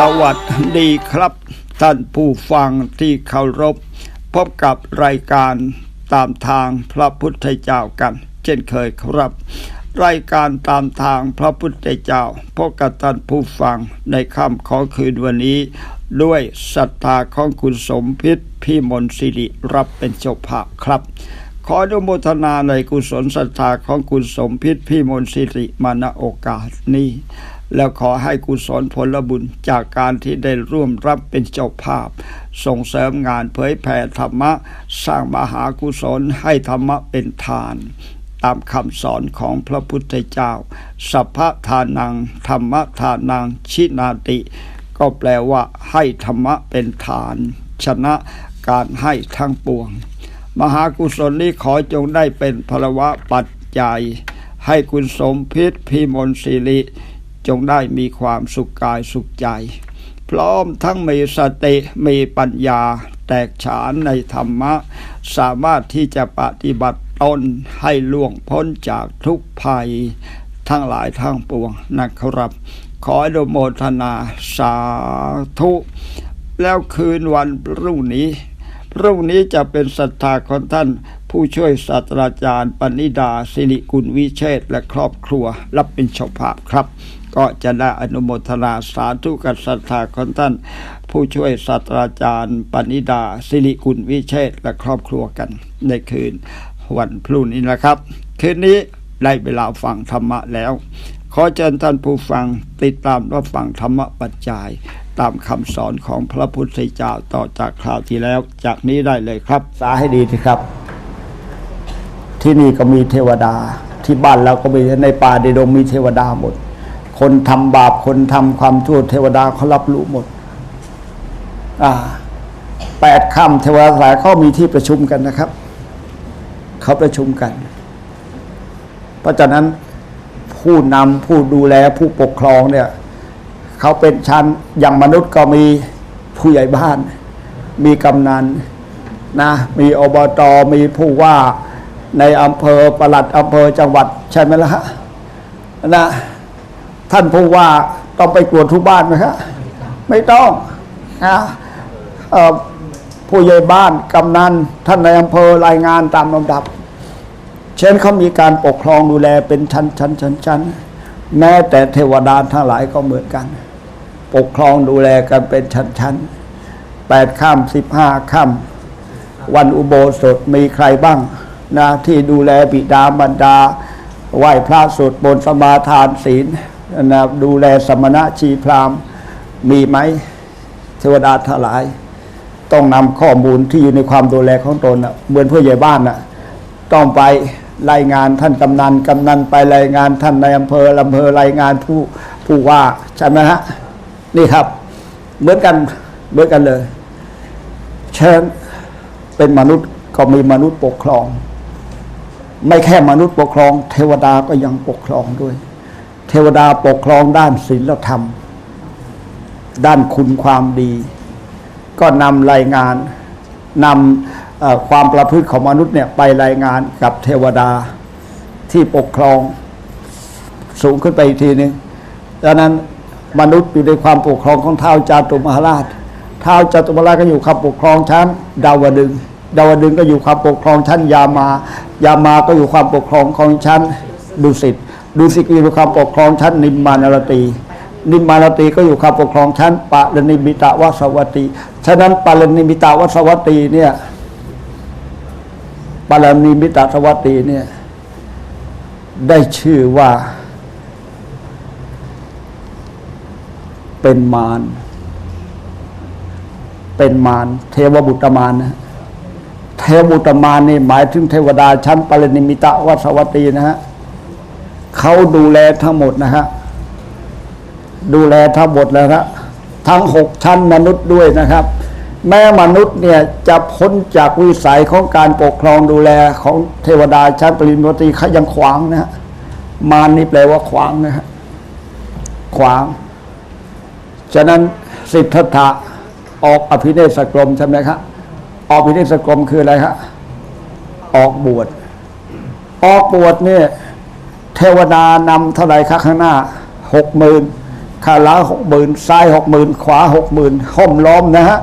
สวัสดีครับ ท่านผู้ฟังที่เคารพ พบกับรายการตามทางพระพุทธเจ้ากัน เช่นเคยครับ รายการตามทางพระพุทธเจ้าพบกับท่านผู้ฟังในค่ำของคืนวันนี้ ด้วยศรัทธาของคุณสมพิษพี่มนต์สิริรับเป็นเจ้าภาพครับ ขออนุโมทนาในกุศลศรัทธาของคุณสมพิษพี่มนต์สิริมาณโอกาสนี้ แล้วขอให้กุศลผลบุญจากการที่ได้ร่วมรับเป็นเจ้าภาพ ส่งเสริมงานเผยแผ่ธรรมะ สร้างมหากุศลให้ธรรมะเป็นทาน ตามคำสอนของพระพุทธเจ้า สัพพทานัง ธรรมะทานัง ชินาติ ก็แปลว่าให้ธรรมะเป็นฐาน ชนะการให้ทั้งปวง มหากุศลนี้ขอจงได้เป็นพลวะปัจจัย ให้คุณสมพิษพิมลศิริ จงได้มีความสุขกายสุขใจ พร้อมทั้งมีสติมีปัญญา แตกฉานในธรรมะ สามารถที่จะปฏิบัติตนให้ล่วงพ้นจากทุกภัย ทั้งหลายทั้งปวงนะครับ ขออนุโมทนาสาธุ แล้วคืนวันรุ่งนี้พรุ่งนี้จะเป็นศรัทธาของท่านผู้ช่วยศาสตราจารย์ปณิดาสิริกุลวิเชษและครอบครัวรับเป็นเจ้าภาพครับ ก็จะได้อนุโมทนาสาธุกับศรัทธาของท่าน ผู้ช่วยศาสตราจารย์ปณิดา สิริกุลวิเชษและครอบครัวกันในคืนวันพรุ่งนี้นะครับ คืนนี้ได้เวลาฟังธรรมะแล้ว ขอเชิญท่านผู้ฟังติดตามรับฟังธรรมบัญจายตามคำสอนของพระพุทธเจ้าต่อจากคราวที่แล้ว จากนี้ได้เลยครับ สาให้ดีทีครับ ที่นี่ก็มีเทวดา ที่บ้านเราก็มีในป่าในดงมีเทวดาหมด คนทำบาปคนทำความชั่วเทวดาเขารับรู้หมด อ่าแปดค่ำเทวดาสายเขามีที่ประชุมกันนะครับ เขาประชุมกัน เพราะฉะนั้นผู้นำผู้ดูแลผู้ปกครองเนี่ย เขาเป็นชั้นอย่างมนุษย์ก็มีผู้ใหญ่บ้าน มีกำนันนะมีอบตมีผู้ว่าในอำเภอประหลัดอำเภอจังหวัดใช่ไหมล่ะฮะนะ ท่านผู้ว่าต้องไปตรวจทุกบ้านไหมครับไม่ต้องนะผู้ใหญ่บ้านกำนันท่านในอำเภอรายงานตามลำดับ เช่นเขามีการปกครองดูแลเป็นชั้นชั้นชั้นชั้นแม้แต่เทวดาทั้งหลายก็เหมือนกัน ปกครองดูแลกันเป็นชั้นชั้นแปดข้ามสิบห้าข้ามวันอุโบสถมีใครบ้างนะที่ดูแลบิดามารดา ไหว้พระสวดบนต์สมาทานศีล นะดูแลสมณะชีพรามมีไหมเทวดาทลาย ต้องนำข้อมูลที่อยู่ในความดูแลของตนนะเหมือนผู้ใหญ่บ้านน่ะต้องไปรายงานท่านกำนันกำนันไปรายงานท่านในอำเภออำเภอรายงานผู้ผู้ว่าใช่ไหมฮะนี่ครับ เหมือนกันเหมือนกันเลยเชิญเป็นมนุษย์ก็มีมนุษย์ปกครอง ไม่แค่มนุษย์ปกครอง เทวดาก็ยังปกครองด้วย เทวดาปกครองด้านศีลธรรม ด้านคุณความดี ก็นำรายงานนำความประพฤติของมนุษย์เนี่ยไปรายงานกับเทวดาที่ปกครองสูงขึ้นไปอีกทีหนึ่งดังนั้นมนุษย์อยู่ในความปกครองของเท้าจาตุมหาราชท้าจาตุมหาราชก็อยู่ความปกครองชั้น ดาวดึง ดาวดึงก็อยู่ความปกครองชั้นยามายามาก็อยู่ความปกครองของชั้นดุสิต ดุสิก็อยู่ความปกครองชั้นนิมมานรตี นิมมานรตีก็อยู่ความปกครองชั้นปะรนิมิตาวสวัตตีฉะนั้นปารนิมิตาวสวัตตีเนี่ยปารณิมิตาสวัตตีเนี่ยได้ชื่อว่า เป็นมารเป็นมารเทวบุตรมารนะเทวบุตรมารนี่หมายถึงเทวดาชั้นปารณิมิตาวสวัตตีนะฮะ เขาดูแลทั้งหมดนะฮะดูแลทั้งหมดแล้วนะทั้งหกชั้นมนุษย์ด้วยนะครับ แม้มนุษย์เนี่ยจะพ้นจากวิสัยของการปกครองดูแลของเทวดาชั้นปริมตีเขายังขวางนะฮะมารนี่แปลว่าขวางนะฮะขวาง ฉะนั้นสิทธัตถะออกอภิเนศกรมใช่ไหมครับออกอภิเนศกรมคืออะไรครับออกบวชออกบวชเนี่ย เทวดานำเท่าไรคะข้างหน้าหกหมื่นข้าลังหกหมื่นซ้ายหกหมื่นขวาหกหมื่นห้อมล้อมนะฮะ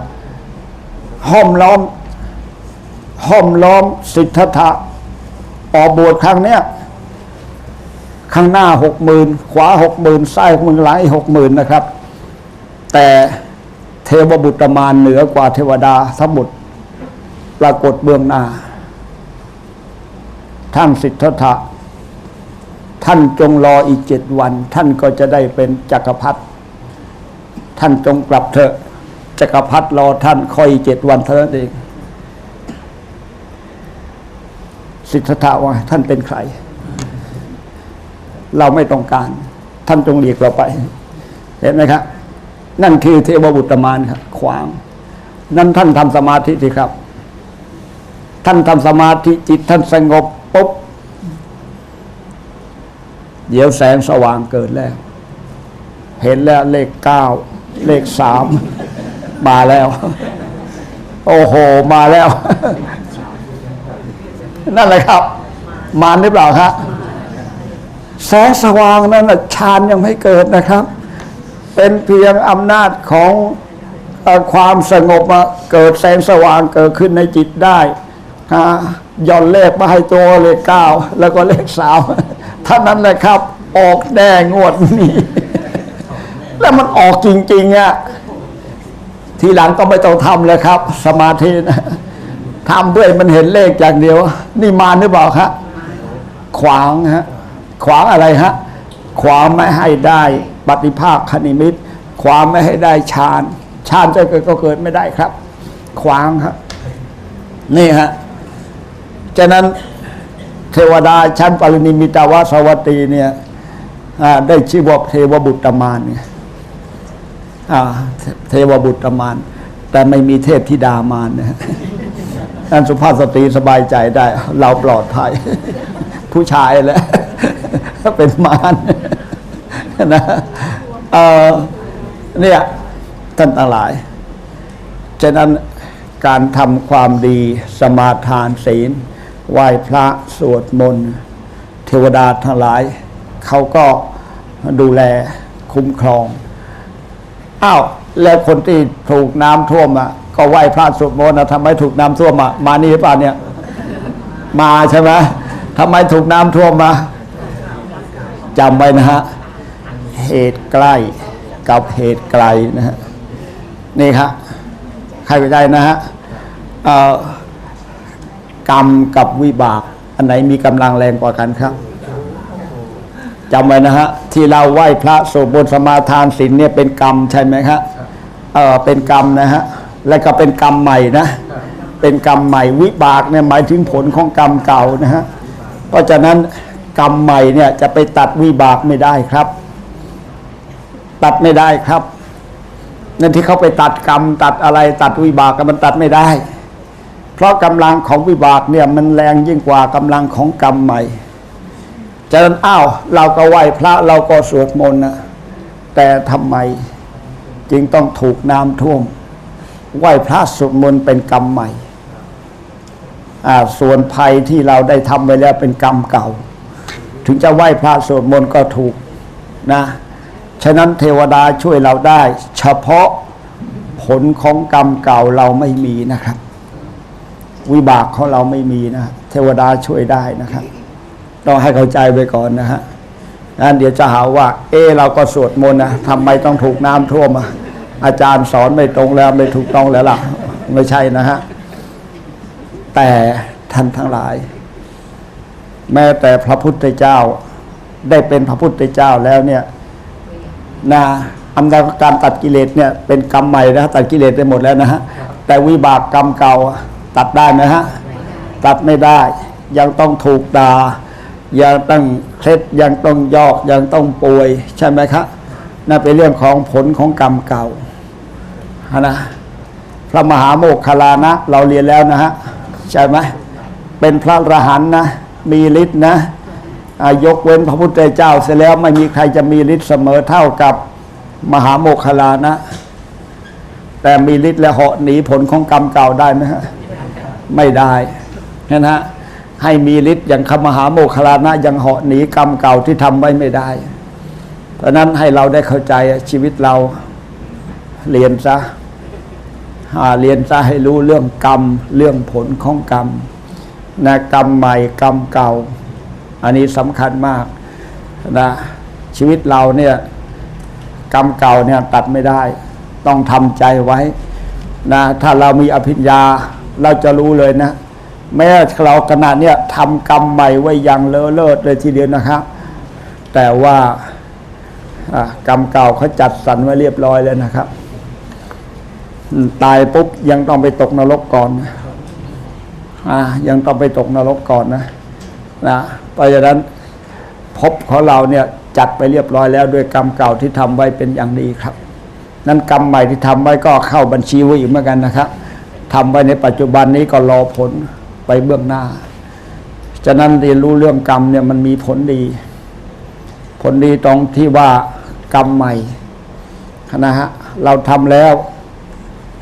ห้อมล้อมห้อมล้อมสิทธัตถะออกบวชครั้งเนี้ยข้างหน้าหกหมื่นขวาหกหมื่นซ้ายหกหมื่นหลังอีกหกหมื่นนะครับ แต่เทวบุตรมารเหนือกว่าเทวดาทั้งหมดปรากฏเบื้องหน้าท่านสิทธัตถะ ท่านจงรออีกเจ็ดวัน ท่านก็จะได้เป็นจักรพรรดิท่านจงกลับเถอะจักรพรรดิรอท่านคอยอีกเจ็ดวันเท่านั้นเอง สิทธัตถะว่าท่านเป็นใคร เราไม่ต้องการ ท่านจงหลีกเราไป เห็นไหมครับ นั่นคือเทวบุตรมารครับขวาง นั่นท่านทำสมาธิสิครับ ท่านทำสมาธิจิตท่านสงบปุ๊บ เดี๋ยวแสงสว่างเกิดแล้ว เห็นแล้วเลขเก้าเลขสามมาแล้ว โอ้โห มาแล้ว นั่นแหละครับ มาหรือเปล่าครับแสงสว่างนั้นน่ะฌานยังไม่เกิดนะครับ เป็นเพียงอำนาจของความสงบเกิดแสงสว่างเกิดขึ้นในจิตได้ฮะ ย่อนเลขมาให้ตัวเลขเก้าแล้วก็เลขสามท่านั้นแหละครับ ออกแน่งวดนี้ แล้วมันออกจริงๆอะทีหลังก็ไม่ต้องทำเลยครับ สมาธินะทำด้วยมันเห็นเลขอย่างเดียว นี่มารหรือเปล่าครับขวางฮะขวางอะไรฮะขวางไม่ให้ได้ปฏิภาคคณิมิต ขวางไม่ให้ได้ฌานฌานจะเกิดก็เกิดไม่ได้ครับ ขวางครับนี่ฮะ ฉะนั้นเทวดาชั้นปรินิมิตาวาสวัตตีเนี่ยได้ชื่อว่าเทวบุตรมารเนี่ยเทวบุตรมารแต่ไม่มีเทพธิดามารนะฮะท่านสุภาพสตรีสบายใจได้ เราปลอดภัย ผู้ชายแหละเป็นมารนะเอ่อเนี่ยท่านทั้งหลาย ฉะนั้นการทำความดีสมาทานศีล ไหว้พระสวดมนต์เทวดาทั้งหลาย เขาก็ดูแลคุ้มครองอ้าวแล้วคนที่ถูกน้ำท่วมอะก็ไหว้พระสวดมนต์นะทำไมถูกน้ำท่วมอะมานี่หรือเปล่าเนี่ย มาใช่ไหมทำไมถูกน้ำท่วมมาจำไว้นะฮะเหตุใกล้กับเหตุไกลนะฮะนี่ครับใครเข้าใจนะฮะเอ่อ กรรมกับวิบาก อันไหนมีกำลังแรงกว่ากันครับจำไว้นะฮะที่เราไหว้พระสวดมนสมาทานศีลเนี่ยเป็นกรรมใช่ไหมครับเออเป็นกรรมนะฮะแล้วก็เป็นกรรมใหม่นะ เป็นกรรมใหม่วิบากเนี่ยหมายถึงผลของกรรมเก่านะฮะเพราะฉะนั้นกรรมใหม่เนี่ยจะไปตัดวิบากไม่ได้ครับ ตัดไม่ได้ครับนั่นที่เขาไปตัดกรรม ตัดอะไรตัดวิบากกันมันตัดไม่ได้ เพราะกำลังของวิบากเนี่ยมันแรงยิ่งกว่ากำลังของกรรมใหม่ฉะนั้นอ้าวเราก็ไหว้พระเราก็สวดมนต์นะแต่ทำไมจึงต้องถูกน้ำท่วม ไหว้พระสวดมนต์เป็นกรรมใหม่ส่วนภัยที่เราได้ทำไปแล้วเป็นกรรมเก่า ถึงจะไหว้พระสวดมนต์ก็ถูกนะ ฉะนั้นเทวดาช่วยเราได้ เฉพาะผลของกรรมเก่าเราไม่มีนะครับ วิบากของเราไม่มีนะเทวดาช่วยได้นะครับต้องให้เข้าใจไปก่อนนะฮะงั้นเดี๋ยวจะหาว่า เอเราก็สวดมนต์นะทำไมต้องถูกน้ำท่วมอะอาจารย์สอนไม่ตรงแล้วไม่ถูกต้องแล้วล่ะ ไม่ใช่นะฮะ แต่ท่านทั้งหลาย แม้แต่พระพุทธเจ้า ได้เป็นพระพุทธเจ้าแล้วเนี่ยนะอำนาจการตัดกิเลสเนี่ย เป็นกรรมใหม่นะตัดกิเลสไปหมดแล้วนะฮะแต่วิบากกรรมเก่า ตัดได้ไหมฮะ ตัดไม่ได้ ยังต้องถูกด่ายังต้องเคล็ดยังต้องยอกยังต้องป่วยใช่ไหมครับนั่นเป็นเรื่องของผลของกรรมเก่านะพระมหาโมคคลานะ เราเรียนแล้วนะฮะใช่ไหมเป็นพระอรหันนะ มีฤทธิ์นะยกเว้นพระพุทธเจ้าเสร็จแล้วไม่มีใครจะมีฤทธิ์เสมอเท่ากับมหาโมคคลานะ แต่มีฤทธิ์และเหาะหนีผลของกรรมเก่าได้ไหมฮะ ไม่ได้นะฮะให้มีฤทธิ์อย่างคมหาโมคลานะยังเหาะหนีกรรมเก่าที่ทำไว้ไม่ได้เพราะนั้นให้เราได้เข้าใจชีวิตเราเรียนซะอ่าเรียนซะให้รู้เรื่องกรรม เรื่องผลของกรรมนะกรรมใหม่กรรมเก่า อันนี้สำคัญมากนะชีวิตเราเนี่ยกรรมเก่าเนี่ยตัดไม่ได้ ต้องทำใจไว้นะถ้าเรามีอภิญญา เราจะรู้เลยนะ แม้เราขณะเนี้ยทำกรรมใหม่ไว้อย่างเลอะเลิศเลยทีเดียวนะครับ แต่ว่ากรรมเก่าเขาจัดสรรไว้เรียบร้อยแล้วนะครับ ตายปุ๊บยังต้องไปตกนรกก่อนนะอ่ายังต้องไปตกนรกก่อนนะนะเพราะฉะนั้นภพของเราเนี่ยจัดไปเรียบร้อยแล้วด้วยกรรมเก่าที่ทำไว้เป็นอย่างดีครับ นั้นกรรมใหม่ที่ทำไว้ก็เข้าบัญชีไว้อีกเหมือนกันนะครับ ทำไว้ในปัจจุบันนี้ก็รอผลไปเบื้องหน้า ฉะนั้นเรียนรู้เรื่องกรรมเนี่ยมันมีผลดี ผลดีตรงที่ว่ากรรมใหม่นะฮะเราทำแล้ว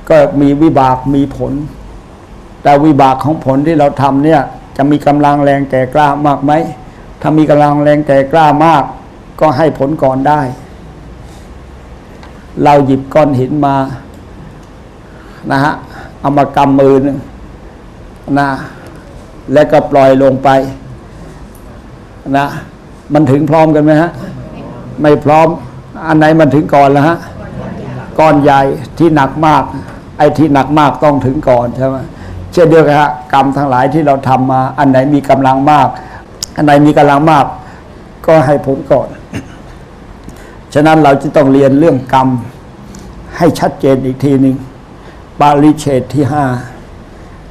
ก็มีวิบากมีผล แต่วิบากของผลที่เราทำเนี่ยจะมีกำลังแรงแก่กล้ามากไหมถ้ามีกำลังแรงแก่กล้ามาก ก็ให้ผลก่อนได้ เราหยิบก้อนหินมานะฮะ เอามากำมือนึงนะแล้วก็ปล่อยลงไป นะ มันถึงพร้อมกันไหมฮะ ไม่พร้อม อันไหนมันถึงก่อนแล้วฮะ ก้อนใหญ่ที่หนักมาก ไอ้ที่หนักมากต้องถึงก่อนใช่ไหมเช่นเดียวกันฮะกรรมทั้งหลายที่เราทำมา อันไหนมีกำลังมาก อันไหนมีกำลังมาก ก็ให้ผลก่อน ฉะนั้นเราจะต้องเรียนเรื่องกรรมให้ชัดเจนอีกทีหนึ่ง ปาริเชตที่ห้า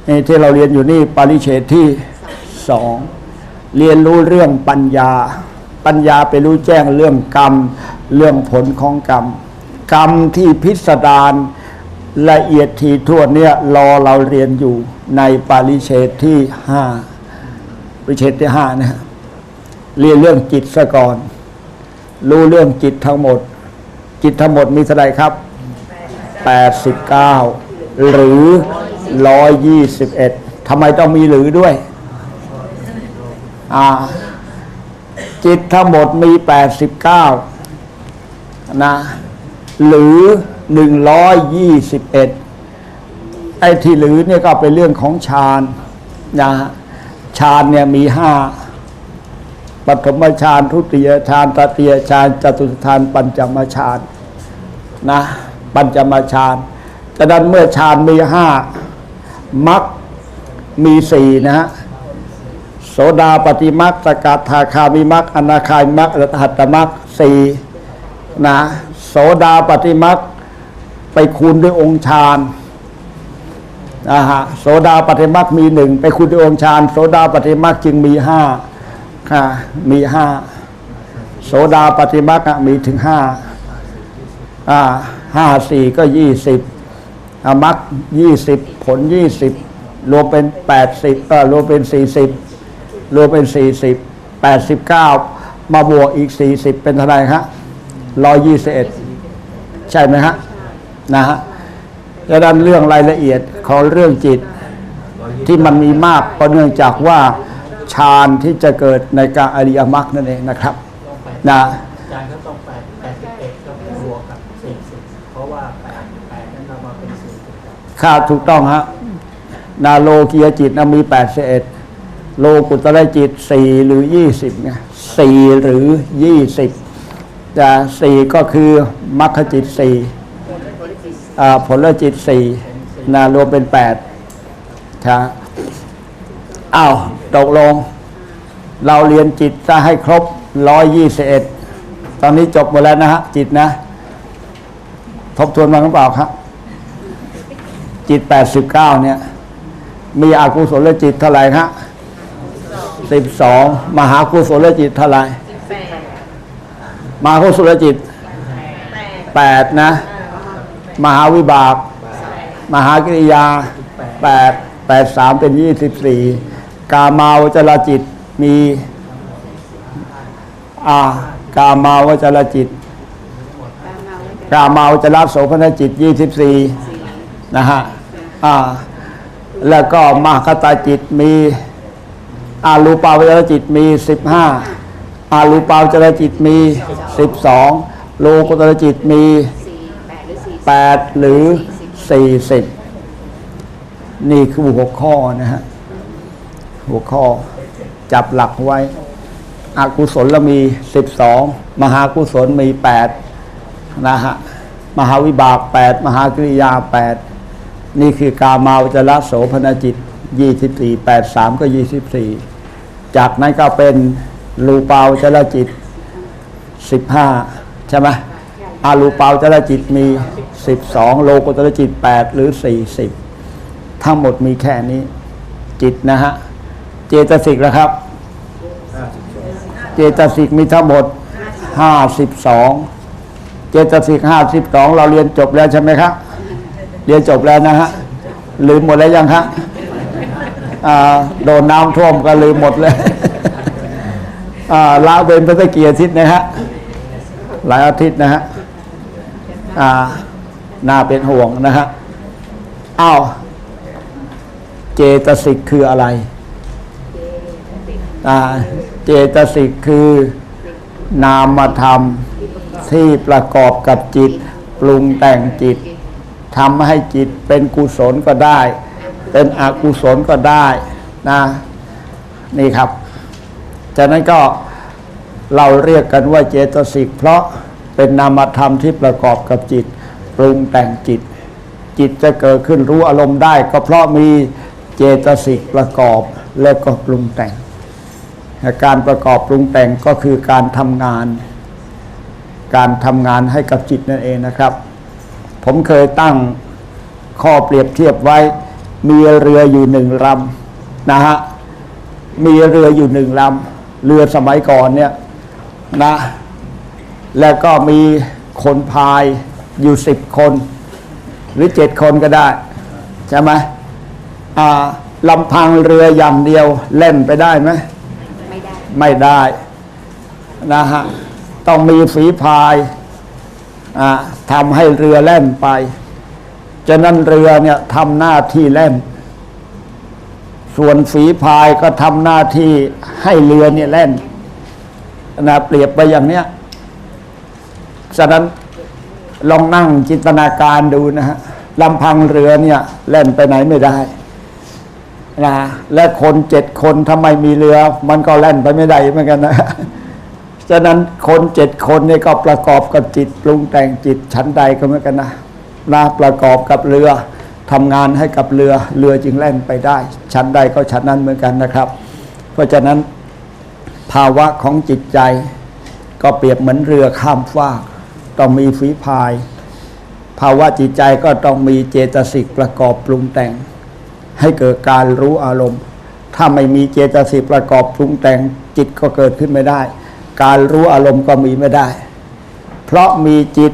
นี่ที่เราเรียนอยู่นี่ปาริเชตที่สองเรียนรู้เรื่องปัญญา ปัญญาไปรู้แจ้งเรื่องกรรม เรื่องผลของกรรม กรรมที่พิสดารละเอียดทีทั่วเนี่ยรอเราเรียนอยู่ในปาริเชตที่ห้าปาริเชตที่ห้านะฮะเรียนเรื่องจิตซะก่อน รู้เรื่องจิตทั้งหมด จิตทั้งหมดมีเท่าไหร่ครับ89 หรือ121ทำไมต้องมีหรือด้วยอ่าจิตทั้งหมดมี89นะหรือ121ไอ้ที่หรือเนี่ยก็เป็นเรื่องของฌานนะฌานเนี่ยมีห้าปฐมฌานทุติยฌานตติยฌานจตุตฌานปัญจมฌานนะปัญจมฌาน แต่นั้นเมื่อฌานมีห้ามักมีสี่นะฮะโสดาปฏิมักสกัดทาคามิมักอนาคามิมักอรหัตตมักสี่นะโสดาปฏิมักไปคูณด้วยองค์ฌานนะฮะโสดาปฏิมักมีหนึ่งไปคูณด้วยองค์ฌานโสดาปฏิมักจึงมีห้าค่ะมีห้าโสดาปฏิมักมีถึงห้าอ่าห้าสี่ก็ยี่สิบ อมักยี่สิบผลยี่สิบรวมเป็นแปดสิบเออรวมเป็นสี่สิบรวมเป็นสี่สิบแปดสิบเก้ามาบวกอีกสี่สิบเป็นเท่าไหร่ฮะร้อยยี่สิบเอ็ดใช่ไหมฮะนะฮะดังนั้นเรื่องรายละเอียดของเรื่องจิตที่มันมีมากก็เนื่องจากว่าฌานที่จะเกิดในการอริยมรรคนั่นเองนะครับนะอาจารย์ก็ต้องแป สิบค่าถูกต้องฮะนาโลกียจิตนะมีแปดสิบเอ็ดโลกุตระจิตสี่หรือยี่สิบไงสี่หรือยี่สิบจะสี่ก็คือมรรคจิตสี่ผลจิตสี่นารวมเป็นแปดครับอ้าวตกลง เราเรียนจิตจะให้ครบร้อยยี่สิบเอ็ดตอนนี้จบหมดแล้วนะฮะจิตนะ ทบทวนมาหรือเปล่าครับ จิตแปดสิบเก้าเนี่ย มีอากุศลจิตเท่าไหร่ฮะสิบสองมหากุศลจิตเท่าไหร่มหากุศลจิตแปดนะ มหาวิบาก มหากิริยาแปดแปดสามเป็นยี่สิบสี่กามาวจรจิตมีอากามาวจรจิตกามาวจรโสพนจิตยี่สิบสี่นะฮะ แล้วก็มหคตาจิตมีอารูปาวจรจิตมีสิบห้าอารูปาวจรจิตมีสิบสองโลกุตรจิตมีแปดหรือสี่แปดหรือสี่สิบนี่คือหัวข้อนะฮะ หัวข้อจับหลักไว้อากุศลเรามีสิบสองมหากุศลมีแปดนะฮะ มหาวิบากแปดมหากริยาแปด นี่คือกามาวจระโสพนจิตยี่สิบสี่แปดสามก็ยี่สิบสี่จากนั้นก็เป็นรูปาวจระจิตสิบห้าใช่ไหมอารูปาวจระจิตมีสิบสองโลกุตรจิตแปดหรือสี่สิบทั้งหมดมีแค่นี้จิตนะฮะ เจตสิกนะครับ เจตสิกมีทั้งหมดห้าสิบสองเจตสิกห้าสิบสองเราเรียนจบแล้วใช่ไหมครับ เรียนจบแล้วนะฮะ ลืมหมดแล้วยังฮะโดนน้ำท่วมก็ลืมหมดเลยอ่าละเว้นพระเกียรทิศนะฮะ หลายอาทิตย์นะฮะน่าเป็นห่วงนะฮะอ้าวเจตสิกคืออะไรเจตสิกคือนามธรรมที่ประกอบกับจิต ปรุงแต่งจิต ทำให้จิตเป็นกุศลก็ได้ เป็นอกุศลก็ได้นะนี่ครับจากนั้นก็เราเรียกกันว่าเจตสิกเพราะเป็นนามธรรมที่ประกอบกับจิต ปรุงแต่งจิต จิตจะเกิดขึ้นรู้อารมณ์ได้ ก็เพราะมีเจตสิกประกอบและก็ปรุงแต่ง การประกอบปรุงแต่งก็คือการทำงาน การทำงานให้กับจิตนั่นเองนะครับ ผมเคยตั้งข้อเปรียบเทียบไว้ มีเรืออยู่หนึ่งลำนะฮะมีเรืออยู่หนึ่งลำเรือสมัยก่อนเนี่ยนะ แล้วก็มีคนพายอยู่สิบคน หรือเจ็ดคนก็ได้ ใช่ไหมอ่าลำพังเรืออย่างเดียวเล่นไปได้ไหมไม่ได้ ไม่ได้นะฮะ ต้องมีฝีพายอ่า ทำให้เรือแล่นไปฉะนั้นเรือเนี่ยทำหน้าที่แล่น ส่วนฝีพายก็ทำหน้าที่ให้เรือเนี่ยแล่นนะเปรียบไปอย่างเนี้ยฉะนั้นลองนั่งจินตนาการดูนะฮะลำพังเรือเนี่ยแล่นไปไหนไม่ได้นะและคนเจ็ดคนทำไมมีเรือ มันก็แล่นไปไม่ได้เหมือนกันนะ ฉะนั้นคนเจ็ดคนนี่ก็ประกอบกับจิตปรุงแต่งจิตชั้นใดก็เหมือนกันนะนะประกอบกับเรือทำงานให้กับเรือเรือจึงแล่นไปได้ ชั้นใดก็ชั้นนั้นเหมือนกันนะครับ เพราะฉะนั้นภาวะของจิตใจ ก็เปรียบเหมือนเรือข้ามฟากต้องมีฝีพาย ภาวะจิตใจก็ต้องมีเจตสิกประกอบปรุงแต่ง ให้เกิดการรู้อารมณ์ ถ้าไม่มีเจตสิกประกอบปรุงแต่งจิตก็เกิดขึ้นไม่ได้ การรู้อารมณ์ก็มีไม่ได้ เพราะมีจิต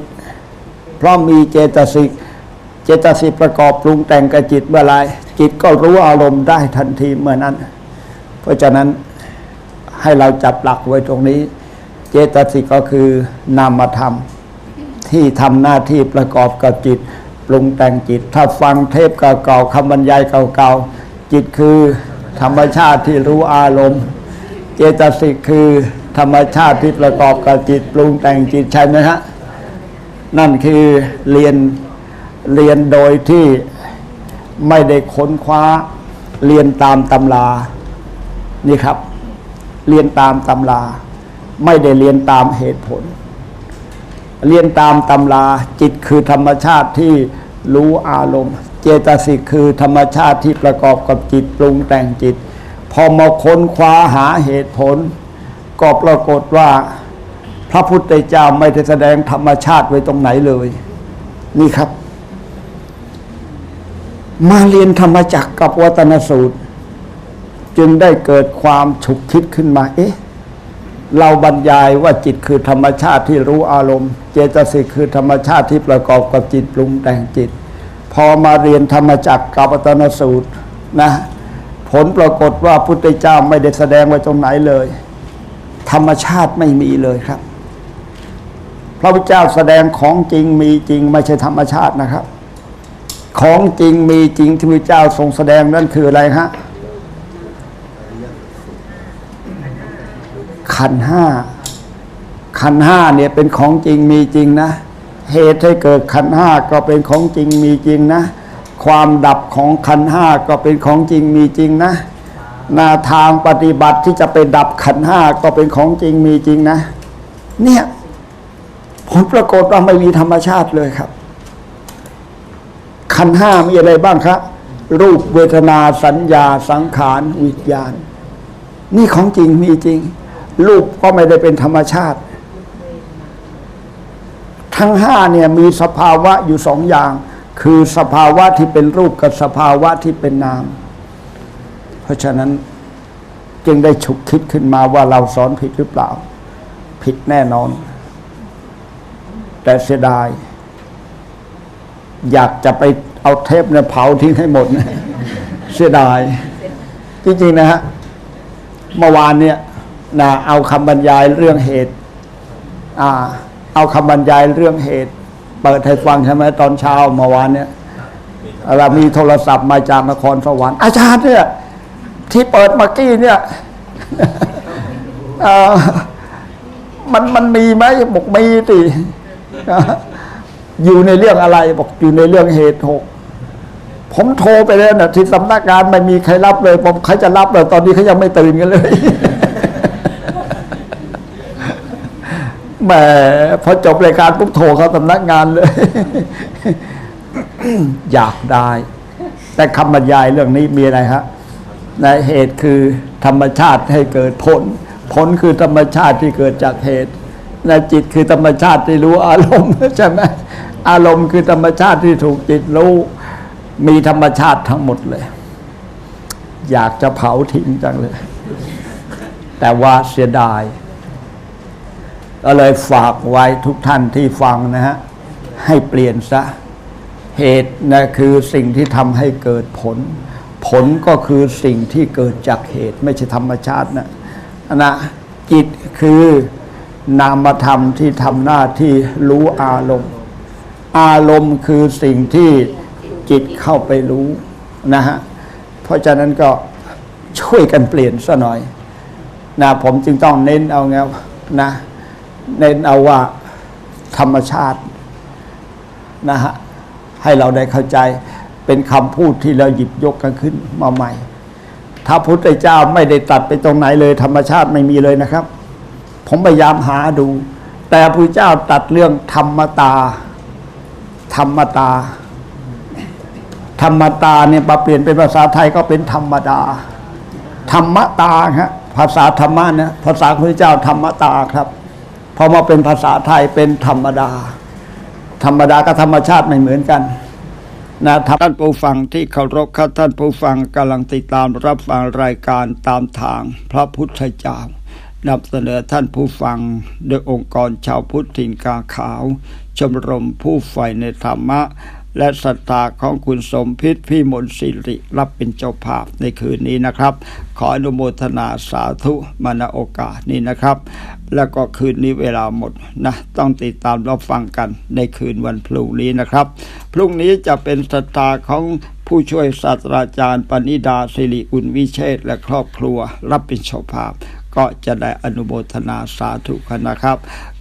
เพราะมีเจตสิก เจตสิกประกอบปรุงแต่งกับจิตเมื่อไรจิตก็รู้อารมณ์ได้ทันทีเมื่อนั้น เพราะฉะนั้นให้เราจับหลักไว้ตรงนี้ เจตสิกก็คือนามธรรม ที่ทำหน้าที่ประกอบกับจิตปรุงแต่งจิต ถ้าฟังเทปเก่าๆคำบรรยายเก่าๆจิตคือธรรมชาติที่รู้อารมณ์ เจตสิกคือธรรมชาติที่ประกอบกับจิตปรุงแต่งจิตใช่ไหมฮะนั่นคือเรียนเรียนโดยที่ไม่ได้ค้นคว้า เรียนตามตำรานี่ครับ เรียนตามตำรา ไม่ได้เรียนตามเหตุผล เรียนตามตำราจิตคือธรรมชาติที่รู้อารมณ์ เจตสิกคือธรรมชาติที่ประกอบกับจิตปรุงแต่งจิต พอมาค้นคว้าหาเหตุผล ก็ปรากฏว่า พระพุทธเจ้าไม่ได้แสดงธรรมชาติไว้ตรงไหนเลย นี่ครับ มาเรียนธรรมจักรกับวัตนสูตร จึงได้เกิดความฉุกคิดขึ้นมา เอ๊ะเราบรรยายว่าจิตคือธรรมชาติที่รู้อารมณ์ เจตสิกคือธรรมชาติที่ประกอบกับจิตปรุงแต่งจิต พอมาเรียนธรรมจักรกับวัตนสูตรนะ ผลปรากฏว่าพุทธเจ้าไม่ได้แสดงไว้ตรงไหนเลย ธรรมชาติไม่มีเลยครับ พระพุทธเจ้าแสดงของจริงมีจริงไม่ใช่ธรรมชาตินะครับ ของจริงมีจริงที่พระเจ้าทรงแสดงนั่นคืออะไรฮะขันห้าขันห้าเนี่ยเป็นของจริงมีจริงนะ เหตุให้เกิดขันห้าก็เป็นของจริงมีจริงนะ ความดับ ของขันห้าก็เป็นของจริงมีจริงนะนาทางปฏิบัติที่จะไปดับขันห้าก็เป็นของจริงมีจริงนะ เนี่ยผลปรากฏว่าไม่มีธรรมชาติเลยครับ ขันห้ามีอะไรบ้างครับรูปเวทนาสัญญาสังขารวิญญาณ นี่ของจริงมีจริง รูปก็ไม่ได้เป็นธรรมชาติ ทั้งห้าเนี่ยมีสภาวะอยู่สองอย่าง คือสภาวะที่เป็นรูปกับสภาวะที่เป็นนาม เพราะฉะนั้นจึงได้ฉุกคิดขึ้นมาว่าเราสอนผิดหรือเปล่า ผิดแน่นอน แต่เสียดาย อยากจะไปเอาเทปเนี่ยเผาทิ้งให้หมดนะเสียดาย จริงๆนะฮะเมื่อวานเนี่ยนะเอาคำบรรยายเรื่องเหตุ อ่า เอาคำบรรยายเรื่องเหตุ เปิดให้ฟังใช่ไหมตอนเช้าเมื่อวานเนี่ยเรามีโทรศัพท์มาจากนครสวรรค์อาจารย์เนี่ย ที่เปิดเมื่อกี้เนี่ยเอ่อมันมันมีไหมบอกมีสิอยู่ในเรื่องอะไร บอกอยู่ในเรื่องเหตุหกผมโทรไปแล้วนะที่สำนักงานไม่มีใครรับเลย ผมใครจะรับเลยตอนนี้เขายังไม่ตื่นกันเลย แหมพอจบรายการปุ๊บโทรเขาสำนักงานเลย อยากได้ แต่คำบรรยายเรื่องนี้มีอะไรฮะในเหตุคือธรรมชาติให้เกิดผล ผลคือธรรมชาติที่เกิดจากเหตุในจิตคือธรรมชาติที่รู้อารมณ์ใช่ไหมอารมณ์คือธรรมชาติที่ถูกจิตรู้ มีธรรมชาติทั้งหมดเลย อยากจะเผาทิ้งจังเลย แต่ว่าเสียดาย ก็เลยฝากไว้ทุกท่านที่ฟังนะฮะ ให้เปลี่ยนซะ เหตุนะคือสิ่งที่ทำให้เกิดผล ผลก็คือสิ่งที่เกิดจากเหตุไม่ใช่ธรรมชาตินะนะจิตคือนามธรรมที่ทำหน้าที่รู้อารมณ์ อารมณ์คือสิ่งที่จิตเข้าไปรู้นะฮะ เพราะฉะนั้นก็ช่วยกันเปลี่ยนซะหน่อยนะผมจึงต้องเน้นเอาไงนะ เน้นเอาว่าธรรมชาตินะฮะให้เราได้เข้าใจเป็นคำพูดที่เราหยิบยกกันขึ้นมาใหม่ ถ้าพุทธเจ้าไม่ได้ตัดไปตรงไหนเลย ธรรมชาติไม่มีเลยนะครับ ผมพยายามหาดู แต่พระเจ้าตัดเรื่องธรรมตา ธรรมตา ธรรมตาเนี่ยมาเปลี่ยนเป็นภาษาไทยก็เป็นธรรมดา ธรรมตาฮะภาษาธรรมะเนี่ยภาษาพระเจ้าธรรมตาครับ พอมาเป็นภาษาไทยเป็นธรรมดา ธรรมดากับธรรมชาติไม่เหมือนกันนะท่านผู้ฟังที่เคารพครับท่านผู้ฟังกำลังติดตามรับฟังรายการตามทางพระพุทธเจ้านำเสนอท่านผู้ฟังโดยองค์กรชาวพุทธถิ่นกาขาว ชมรมผู้ใฝ่ในธรรมะ และศรัทธาของคุณสมพิษพี่มนสิริรับเป็นเจ้าภาพในคืนนี้นะครับ ขออนุโมทนาสาธุมาณโอกาสนี้นะครับ แล้วก็คืนนี้เวลาหมดนะต้องติดตามรับฟังกันในคืนวันพรุ่งนี้นะครับ พรุ่งนี้จะเป็นศรัทธาของผู้ช่วยศาสตราจารย์ปณิดาสิริอุลวิเชษและครอบครัวรับเป็นเจ้าภาพก็จะได้อนุโมทนาสาธุกันนะครับ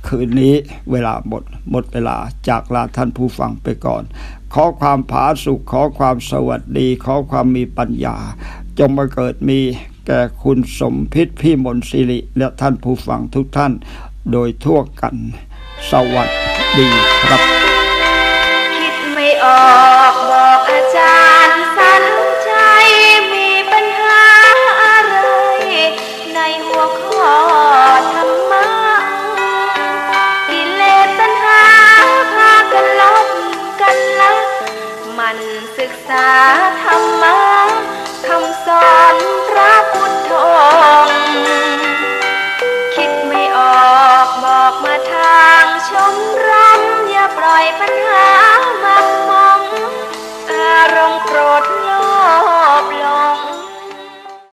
คืนนี้เวลาหมดหมดเวลาจากลาท่านผู้ฟังไปก่อน ขอความผาสุขขอความสวัสดีขอความมีปัญญา จงมาเกิดมีแก่คุณสมพิษพี่มนต์สิริ และท่านผู้ฟังทุกท่าน โดยทั่วกัน สวัสดีครับ คิดไม่ออกบอกอาจารย์สัน ธรรมะคำสอนพระพุทธองค์คิดไม่ออกบอกมาทางชมรมอย่าปล่อยปัญหา